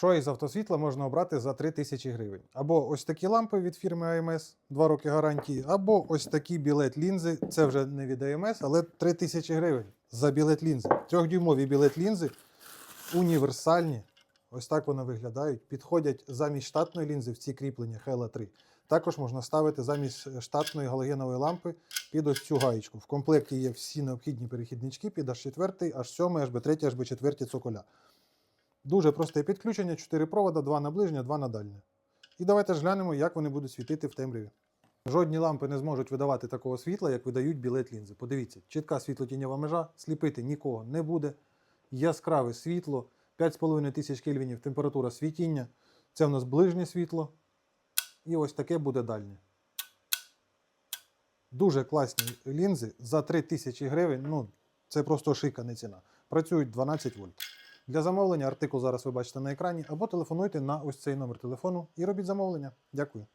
Що із автосвітла можна обрати за 3000 гривень? Або ось такі лампи від фірми AMS, 2 роки гарантії, або ось такі білет лінзи. Це вже не від AMS, але 3000 гривень за білет лінзи. Трьохдюймові білет лінзи універсальні. Ось так вони виглядають. Підходять замість штатної лінзи в ці кріплення Hella 3. Також можна ставити замість штатної галогенової лампи під ось цю гаєчку. В комплекті є всі необхідні перехіднички під H4, H7, HB3, HB4 цоколя. Дуже просте підключення, 4 провода, 2 на ближнє, 2 на дальнє. І давайте ж глянемо, як вони будуть світити в темряві. Жодні лампи не зможуть видавати такого світла, як видають білет лінзи. Подивіться, чітка світлотіньова межа, сліпити нікого не буде. Яскраве світло, 5,5 тисяч кельвінів температура світіння. Це в нас ближнє світло. І ось таке буде дальнє. Дуже класні лінзи за 3 тисячі гривень. Ну, це просто шикана ціна. Працюють 12 вольт. Для замовлення артикул зараз ви бачите на екрані, або телефонуйте на ось цей номер телефону і робіть замовлення. Дякую.